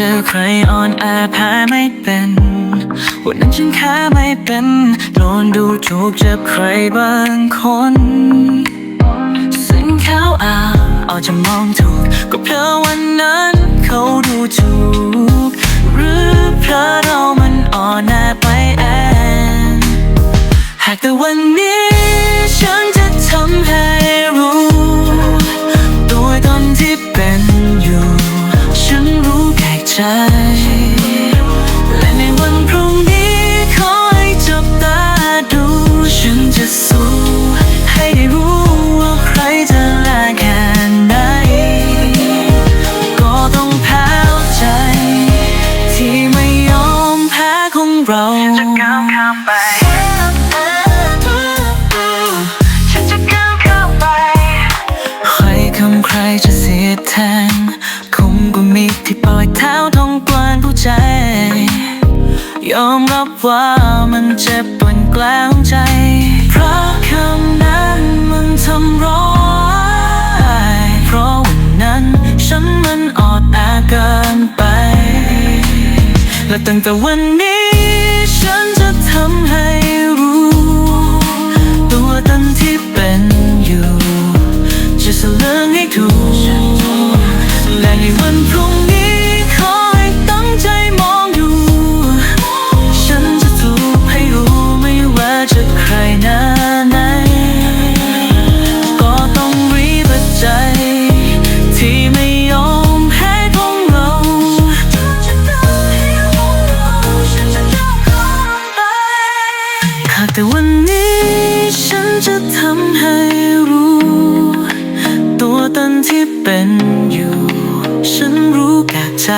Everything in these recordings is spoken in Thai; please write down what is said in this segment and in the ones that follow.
จอใครอ่อนแอแพ้ไม่เป็น วันนั้นฉันแค่ไม่เป็นโดนดูถูกจากใครบางคน สิ่งเขาอาอาจจะมองถูก ก็เพราะวันนั้นเขาดูถูก หรือเพราะ ใจและในวันพรุ่งนี้ขอให้จับตาดูฉันจะสู้ให้ได้รู้ว่าใครจะแลกแค่ไหนก็ต้องแพ้ใจ ที่ไม่ยอมแพ้ของเราจะก้าวข้ามไป เท้าท้องกลางผู้ใจ ยอมรับว่ามันเจ็บปวดกล้วใจ เพราะคำนั้นมันทำร้ายเพราะวันนั้นฉันมันอ่อนแอเกินไป และตั้งแต่วันนี้ฉันจะทำให้รู้ ตัวตนที่เป็นอยู่ จะสลืองให้ถูกและในวันพรุ่งำให้รู้ ตัวตนที่เป็นอยู่ ฉันรู้แก่ใจ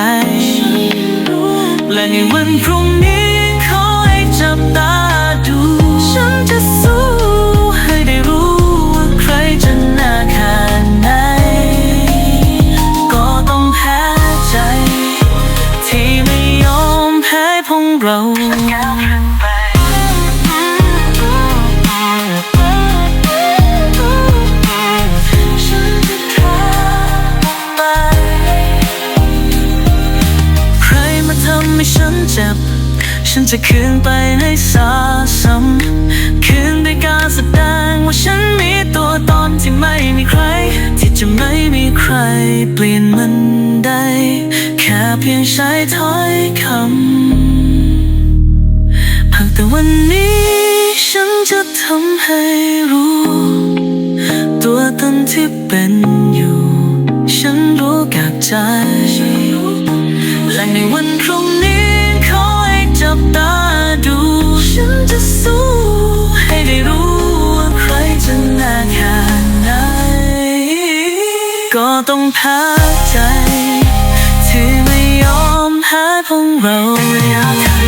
และในวันพรุ่งนี้ จ็บ ฉันจะคืนไปให้สาซ้ำคืนด้วยการแสดงว่าฉันมีตัวตนที่ไม่มีใคร ที่จะไม่มีใครเปลี่ยนมันได้ แค่เพียงใช้ถ้อยคำหากแต่วันนี้ฉันจะทำให้รู้ ตัวตนที่เป็นอยู่ ฉันรู้กับใจ ต้องพักใจ ที่ไม่ยอมแพ้พวกเราระยางนั้น